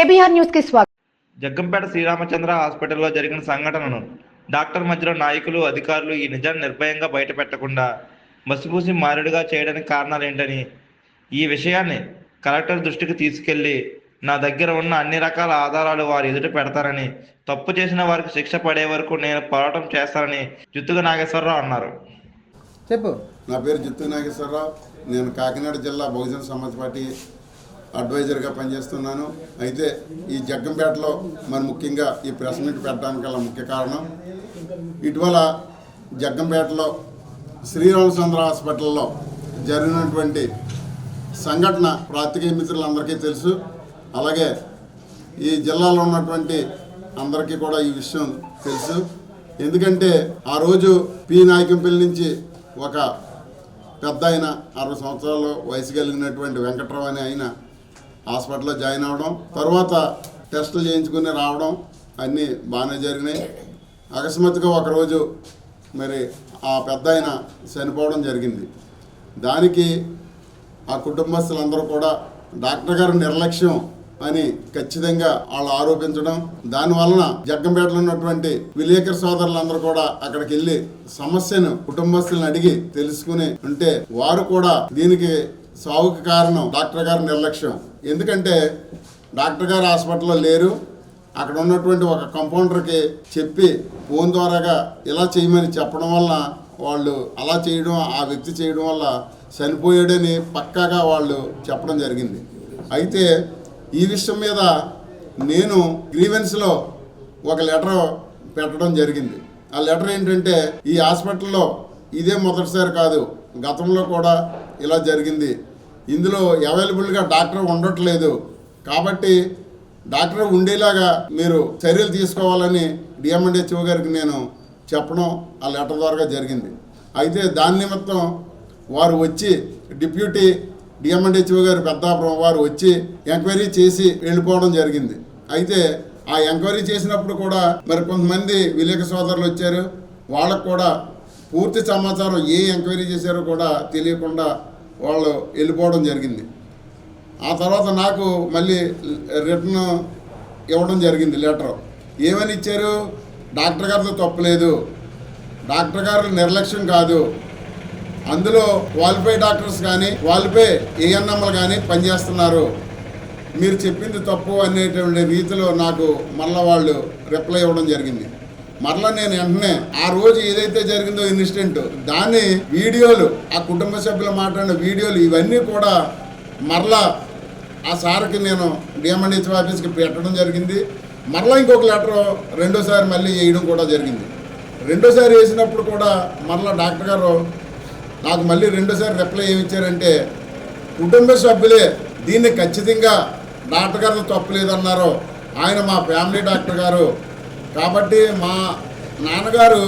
KBR న్యూస్కి స్వాగతం. జగ్గంపేట శ్రీరామచంద్ర హాస్పిటల్లో జరిగిన సంఘటనను డాక్టర్ మధ్యలో నాయకులు అధికారులు ఈ నిజాన్ని నిర్భయంగా బయటపెట్టకుండా మసిపూసి మారుడిగా చేయడానికి కారణాలేంటని ఈ విషయాన్ని కలెక్టర్ దృష్టికి తీసుకెళ్ళి నా దగ్గర ఉన్న అన్ని రకాల ఆధారాలు వారి ఎదుట పెడతారని తప్పు చేసిన వారికి శిక్ష పడే వరకు నేను పోరాటం చేస్తానని జుత్తుగా నాగేశ్వరరావు అన్నారు. చెప్పు. నా పేరు జిత్తు నాగేశ్వరరావు. నేను కాకినాడ జిల్లా బహుజన సమాజ్ పార్టీ అడ్వైజర్గా పనిచేస్తున్నాను. అయితే ఈ జగ్గంపేటలో మరి ముఖ్యంగా ఈ ప్రెస్ మీట్ పెట్టడానికి గల ముఖ్య కారణం ఇటీవల జగ్గంపేటలో శ్రీరామచంద్ర హాస్పిటల్లో జరిగినటువంటి సంఘటన ప్రాతికేయ మిత్రులందరికీ తెలుసు. అలాగే ఈ జిల్లాలో ఉన్నటువంటి అందరికీ కూడా ఈ విషయం తెలుసు. ఎందుకంటే ఆ రోజు పి నాయకంపల్లి నుంచి ఒక పెద్ద ఆయన అరవై సంవత్సరాలు వయసు కలిగినటువంటి వెంకట్రావు అనే ఆయన హాస్పిటల్లో జాయిన్ అవ్వడం తర్వాత టెస్టులు చేయించుకుని రావడం అన్నీ బాగానే జరిగినాయి. అకస్మాత్తుగా ఒకరోజు మరి ఆ పెద్ద ఆయన చనిపోవడం జరిగింది. దానికి ఆ కుటుంబస్తులందరూ కూడా డాక్టర్ గారి నిర్లక్ష్యం అని ఖచ్చితంగా వాళ్ళు ఆరోపించడం దాని వలన జగ్గంపేటలో ఉన్నటువంటి విలేకరు సోదరులందరూ కూడా అక్కడికి వెళ్ళి సమస్యను కుటుంబస్తులను అడిగి తెలుసుకుని ఉంటే వారు కూడా దీనికి సావుకి కారణం డాక్టర్ గారి నిర్లక్ష్యం. ఎందుకంటే డాక్టర్ గారు హాస్పిటల్లో లేరు. అక్కడ ఉన్నటువంటి ఒక కంపౌండర్కి చెప్పి ఫోన్ ద్వారాగా ఇలా చేయమని చెప్పడం వల్ల వాళ్ళు అలా చేయడం ఆ వ్యక్తి చేయడం వల్ల చనిపోయాడని పక్కాగా వాళ్ళు చెప్పడం జరిగింది. అయితే ఈ విషయం మీద నేను గ్రీవెన్స్లో ఒక లెటర్ పెట్టడం జరిగింది. ఆ లెటర్ ఏంటంటే ఈ హాస్పిటల్లో ఇదే మొదటిసారి కాదు గతంలో కూడా ఇలా జరిగింది. ఇందులో అవైలబుల్గా డాక్టర్ ఉండట్లేదు. కాబట్టి డాక్టర్ ఉండేలాగా మీరు చర్యలు తీసుకోవాలని డిఎంఎండిహెచ్ఓ గారికి నేను చెప్పడం ఆ లెటర్ ద్వారా జరిగింది. అయితే దాని నిమిత్తం వారు వచ్చి డిప్యూటీ డిఎంఎండిహెచ్ఓ గారు పెద్దాపురం వారు వచ్చి ఎంక్వైరీ చేసి వెళ్ళిపోవడం జరిగింది. అయితే ఆ ఎంక్వైరీ చేసినప్పుడు కూడా మరి కొంతమంది విలేక సోదరులు వచ్చారు. వాళ్ళకు కూడా పూర్తి సమాచారం ఏ ఎంక్వైరీ చేశారో కూడా తెలియకుండా వాళ్ళు వెళ్ళిపోవడం జరిగింది. ఆ తర్వాత నాకు మళ్ళీ రిటర్న్ ఇవ్వడం జరిగింది లెటర్. ఏమని ఇచ్చారు? డాక్టర్ గారితో తప్పలేదు డాక్టర్ గారు నిర్లక్ష్యం కాదు. అందులో క్వాలిఫై డాక్టర్స్ కానీ క్వాలిఫై ఏఎన్ఎంలు కానీ పనిచేస్తున్నారు. మీరు చెప్పింది తప్పు అనేటువంటి రీతిలో నాకు మళ్ళీ వాళ్ళు రిప్లై ఇవ్వడం జరిగింది. మరలా నేను వెంటనే ఆ రోజు ఏదైతే జరిగిందో ఇన్సిడెంట్ దాన్ని వీడియోలు ఆ కుటుంబ సభ్యులు మాట్లాడిన వీడియోలు ఇవన్నీ కూడా మరలా ఆ సార్కి నేను డిఎంఎన్హెచ్ ఆఫీస్కి పెట్టడం జరిగింది. మరలా ఇంకొక లెటర్ రెండోసారి మళ్ళీ వేయడం కూడా జరిగింది. రెండోసారి వేసినప్పుడు కూడా మరలా డాక్టర్ గారు నాకు మళ్ళీ రెండోసారి రిప్లై ఏమి ఇచ్చారంటే కుటుంబ సభ్యులే దీన్ని ఖచ్చితంగా డాక్టర్ గారు తప్పలేదన్నారు ఆయన మా ఫ్యామిలీ డాక్టర్ గారు కాబట్టి మా నాన్నగారు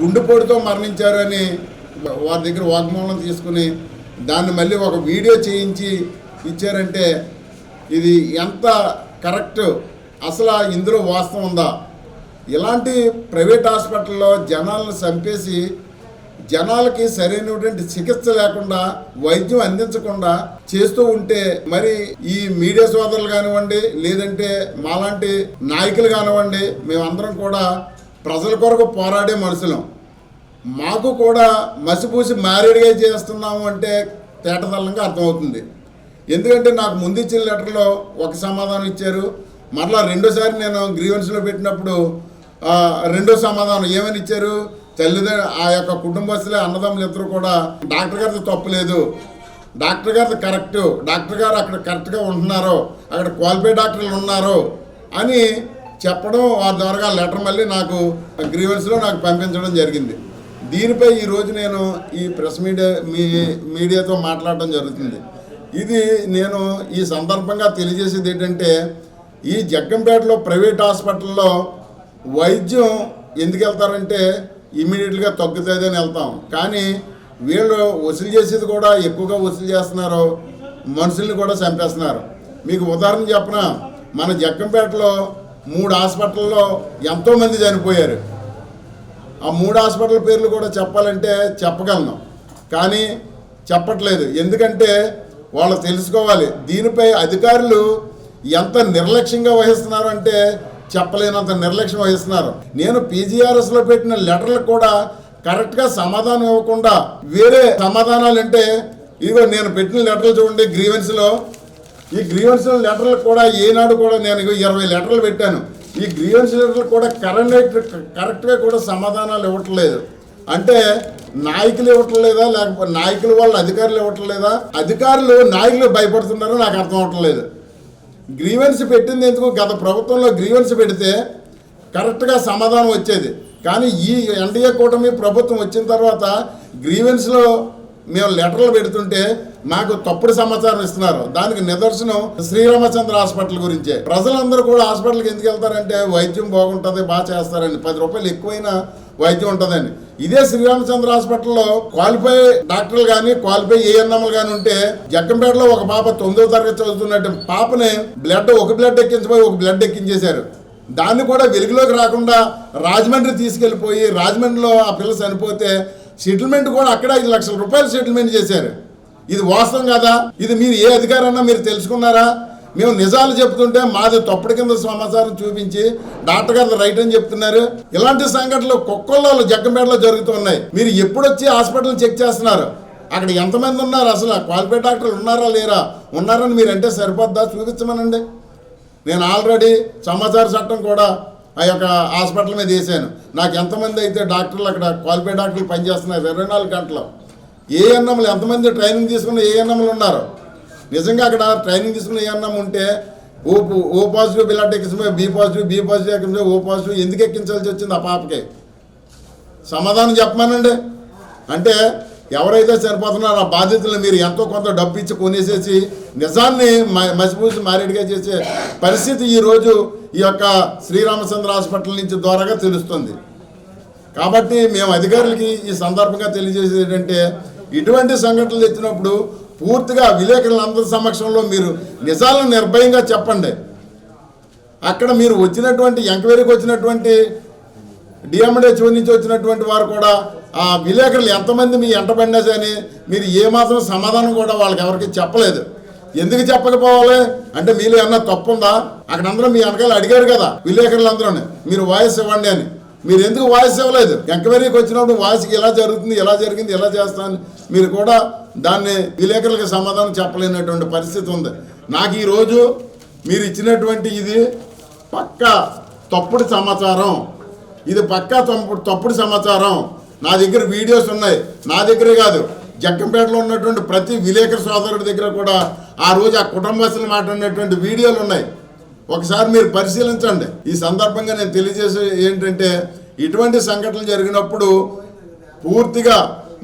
గుండెపోటుతో మరణించారని వారి దగ్గర వాగ్మూలం తీసుకుని దాన్ని మళ్ళీ ఒక వీడియో చేయించి ఇచ్చారంటే ఇది ఎంత కరెక్ట్? అసలు ఇందులో వాస్తవం ఉందా? ఇలాంటి ప్రైవేట్ హాస్పిటల్లో జనాలను చంపేసి జనాలకి సరైనటువంటి చికిత్స లేకుండా వైద్యం అందించకుండా చేస్తూ ఉంటే మరి ఈ మీడియా సోదరులు కానివ్వండి లేదంటే మాలాంటి నాయకులు కానివ్వండి మేమందరం కూడా ప్రజల కొరకు పోరాడే మనుషులం. మాకు కూడా మసిపూసి మారేడుగా చేస్తున్నాము అంటే తేటతల్లంగా అర్థమవుతుంది. ఎందుకంటే నాకు ముందు ఇచ్చిన లెటర్లో ఒక సమాధానం ఇచ్చారు. మరలా రెండోసారి నేను గ్రీవెన్స్లో పెట్టినప్పుడు రెండో సమాధానం ఏమని ఇచ్చారు? తల్లిదండ్రులు ఆ యొక్క కుటుంబస్తులే అన్నదమ్ములు ఇద్దరు కూడా డాక్టర్ గారితో తప్పులేదు డాక్టర్ గారిది కరెక్ట్. డాక్టర్ గారు అక్కడ కరెక్ట్గా ఉంటున్నారు. అక్కడ క్వాలిఫైడ్ డాక్టర్లు ఉన్నారు అని చెప్పడం వారి ద్వారా లెటర్ మళ్ళీ నాకు గ్రీవెన్స్లో నాకు పంపించడం జరిగింది. దీనిపై ఈరోజు నేను ఈ ప్రెస్ మీడియా మీ మీడియాతో మాట్లాడడం జరుగుతుంది. ఇది నేను ఈ సందర్భంగా తెలియజేసేది ఏంటంటే ఈ జగ్గంపేటలో ప్రైవేట్ హాస్పిటల్లో వైద్యం ఎందుకు వెళ్తారంటే ఇమీడియట్గా తగ్గుతుంది అని వెళ్తాం. కానీ వీళ్ళు వసూలు చేసేది కూడా ఎక్కువగా వసూలు చేస్తున్నారు. మనుషుల్ని కూడా చంపేస్తున్నారు. మీకు ఉదాహరణ చెప్పిన? మన జగ్గంపేటలో మూడు హాస్పిటల్లో ఎంతోమంది చనిపోయారు. ఆ మూడు హాస్పిటల్ పేర్లు కూడా చెప్పాలంటే చెప్పగలను. కానీ చెప్పట్లేదు. ఎందుకంటే వాళ్ళు తెలుసుకోవాలి. దీనిపై అధికారులు ఎంత నిర్లక్ష్యంగా వహిస్తున్నారు అంటే చెప్పలేనంత నిర్లక్ష్యం వహిస్తున్నారు. నేను పీజీఆర్ఎస్లో పెట్టిన లెటర్లు కూడా కరెక్ట్గా సమాధానం ఇవ్వకుండా వేరే సమాధానాలు అంటే ఇదిగో నేను పెట్టిన లెటర్లు చూడండి గ్రీవెన్స్లో. ఈ గ్రీవెన్స్ లెటర్లు కూడా ఏనాడు కూడా నేను ఇరవై లెటర్లు పెట్టాను. ఈ గ్రీవెన్స్ లెటర్లు కూడా కరెక్ట్ కరెక్ట్గా కూడా సమాధానాలు ఇవ్వట్లేదు. అంటే నాయకులు ఇవ్వట్లేదా లేకపోతే నాయకుల వల్ల అధికారులు ఇవ్వట్లేదా? అధికారులు నాయకులు భయపడుతున్నారో నాకు అర్థం అవ్వట్లేదు. గ్రీవెన్స్ పెట్టింది ఎందుకు? గత ప్రభుత్వంలో గ్రీవెన్స్ పెడితే కరెక్ట్గా సమాధానం వచ్చేది. కానీ ఈ ఎన్డీఏ కూటమి ప్రభుత్వం వచ్చిన తర్వాత గ్రీవెన్స్లో మేము లెటర్లు పెడుతుంటే మాకు తప్పుడు సమాచారం ఇస్తున్నారు. దానికి నిదర్శనం శ్రీరామచంద్ర హాస్పిటల్ గురించే. ప్రజలందరూ కూడా హాస్పిటల్కి ఎందుకు వెళ్తారంటే వైద్యం బాగుంటుంది బాగా చేస్తారని. పది రూపాయలు ఎక్కువైనా వైద్యం ఉంటుందని ఇదే శ్రీరామచంద్ర హాస్పిటల్లో క్వాలిఫై డాక్టర్లు కానీ క్వాలిఫై ఏఎన్ఎంలు కానీ ఉంటే జగ్గంపేటలో ఒక పాప తొమ్మిదో తరగతి చదువుతున్నట్టు పాపని బ్లడ్ ఒక బ్లడ్ ఎక్కించిపోయి ఒక బ్లడ్ ఎక్కించేశారు. దాన్ని కూడా వెలుగులోకి రాకుండా రాజమండ్రి తీసుకెళ్ళిపోయి రాజమండ్రిలో ఆ పిల్ల చనిపోతే సెటిల్మెంట్ కూడా అక్కడ ఐదు లక్షల రూపాయలు సెటిల్మెంట్ చేశారు. ఇది వాస్తవం కదా? ఇది మీరు ఏ అధికారన్నా మీరు తెలుసుకున్నారా? మేము నిజాలు చెప్తుంటే మాది తప్పుడు కింద సమాచారం చూపించి డాక్టర్ గారు రైట్ అని చెప్తున్నారు. ఇలాంటి సంఘటనలు కుక్కల్లో జగ్గంపేటలో జరుగుతున్నాయి. మీరు ఎప్పుడొచ్చి హాస్పిటల్ చెక్ చేస్తున్నారు? అక్కడ ఎంతమంది ఉన్నారు? అసలు క్వాలిఫైడ్ డాక్టర్లు ఉన్నారా లేరా? ఉన్నారని మీరు అంటే సరిపోద్దా? చూపించమనండి. నేను ఆల్రెడీ సమాచార చట్టం కూడా ఆ యొక్క హాస్పిటల్ మీద వేసాను. నాకు ఎంతమంది అయితే డాక్టర్లు అక్కడ క్వాలిఫైడ్ డాక్టర్లు పనిచేస్తున్నారు? ఇరవై నాలుగు గంటలు. ఏఎన్ఎంలు ఎంతమంది ట్రైనింగ్ తీసుకున్న ఏఎన్ఎంలు ఉన్నారు? నిజంగా అక్కడ ట్రైనింగ్ తీసుకుని ఏమన్నా ఉంటే ఓ ఓ పాజిటివ్ బ్లడ్ ఎక్కించబోయి బి పాజిటివ్ బి పాజిటివ్ ఎక్కించబోయి ఓ పాజిటివ్ ఎందుకు ఎక్కించాల్సి వచ్చింది ఆ పాపకి? సమాధానం చెప్పమానండి. అంటే ఎవరైతే చనిపోతున్నారో ఆ బాధ్యతలు మీరు ఎంతో కొంత డబ్బు ఇచ్చి కొనేసేసి నిజాన్ని మ- మసిపూసి మారేడుగా చేసే పరిస్థితి ఈరోజు ఈ యొక్క శ్రీరామచంద్ర హాస్పిటల్ నుంచి ద్వారాగా తెలుస్తుంది. కాబట్టి మేము అధికారులకి ఈ సందర్భంగా తెలియజేసేది ఏంటంటే ఇటువంటి సంఘటనలు తెచ్చినప్పుడు పూర్తిగా విలేకరులందరి సమక్షంలో మీరు నిజాలను నిర్భయంగా చెప్పండి. అక్కడ మీరు వచ్చినటువంటి ఎంక్వైరీకి వచ్చినటువంటి డిఎండిహెచ్ఓ నుంచి వచ్చినటువంటి వారు కూడా ఆ విలేకరులు ఎంతమంది మీ ఎంటబడినా కానీ మీరు ఏమాత్రం సమాధానం కూడా వాళ్ళకి ఎవరికి చెప్పలేదు. ఎందుకు చెప్పకపోవాలి? అంటే మీలో ఏమన్నా తప్పు ఉందా? అక్కడ అందరూ మీ వెనకాల అడిగారు కదా విలేకరులందరూ మీరు వాయిస్ ఇవ్వండి అని. మీరు ఎందుకు వాయిస్ ఇవ్వలేదు? ఎంక్వైరీకి వచ్చినప్పుడు వాయిస్కి ఎలా జరుగుతుంది ఎలా జరిగింది ఎలా చేస్తాను మీరు కూడా దాన్ని విలేకరులకు సమాధానం చెప్పలేనటువంటి పరిస్థితి ఉంది. నాకు ఈరోజు మీరు ఇచ్చినటువంటి ఇది పక్క తప్పుడు సమాచారం. ఇది పక్కా తప్పుడు తప్పుడు సమాచారం. నా దగ్గర వీడియోస్ ఉన్నాయి. నా దగ్గరే కాదు జగ్గంపేటలో ఉన్నటువంటి ప్రతి విలేకరు సోదరుడి దగ్గర కూడా ఆ రోజు ఆ కుటుంబస్తులు మాట్లాడినటువంటి వీడియోలు ఉన్నాయి. ఒకసారి మీరు పరిశీలించండి. ఈ సందర్భంగా నేను తెలియజేసే ఏంటంటే ఇటువంటి సంఘటనలు జరిగినప్పుడు పూర్తిగా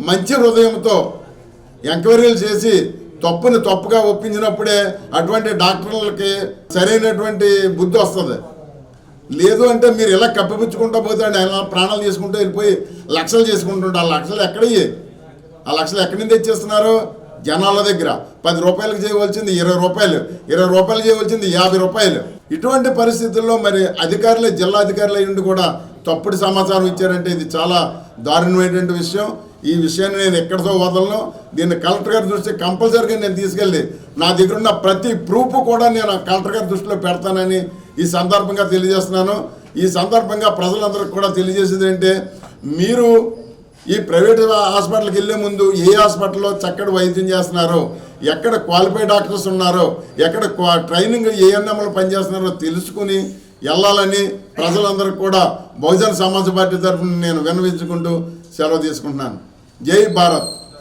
మంచి హృదయంతో ఎంక్వైరీలు చేసి తప్పుని తప్పుగా ఒప్పించినప్పుడే అటువంటి డాక్టర్లకి సరైనటువంటి బుద్ధి వస్తుంది. లేదు అంటే మీరు ఇలా కప్పిపుచ్చుకుంటూ పోతే ఆయన ప్రాణాలు చేసుకుంటూ వెళ్ళిపోయి లక్షలు చేసుకుంటుంటే ఆ లక్షలు ఎక్కడయ్యి? ఆ లక్షలు ఎక్కడి నుంచి తెచ్చేస్తున్నారు? జనాల దగ్గర. పది రూపాయలకు చేయవలసింది ఇరవై రూపాయలు. ఇరవై రూపాయలు చేయవలసింది యాభై రూపాయలు. ఇటువంటి పరిస్థితుల్లో మరి అధికారులే జిల్లా అధికారులు అయ్యుండి కూడా తప్పుడు సమాచారం ఇచ్చారంటే ఇది చాలా దారుణమైనటువంటి విషయం. ఈ విషయాన్ని నేను ఎక్కడితో వదలను. దీన్ని కలెక్టర్ గారి దృష్టి కంపల్సరీగా నేను తీసుకెళ్ళి నా దగ్గర ఉన్న ప్రతి ప్రూఫ్ కూడా నేను కలెక్టర్ గారి దృష్టిలో పెడతానని ఈ సందర్భంగా తెలియజేస్తున్నాను. ఈ సందర్భంగా ప్రజలందరికీ కూడా తెలియజేసేది ఏంటంటే మీరు ఈ ప్రైవేట్ హాస్పిటల్కి వెళ్ళే ముందు ఏ హాస్పిటల్లో చక్కటి వైద్యం చేస్తున్నారో? ఎక్కడ క్వాలిఫైడ్ డాక్టర్స్ ఉన్నారో ఎక్కడ క్వా- ట్రైనింగ్ ఏఎన్ఎంలు పనిచేస్తున్నారో తెలుసుకుని వెళ్ళాలని ప్రజలందరూ కూడా బహుజన సమాజ్ పార్టీ తరఫున నేను విన్నవించుకుంటూ సెలవు తీసుకుంటున్నాను. జై భారత్.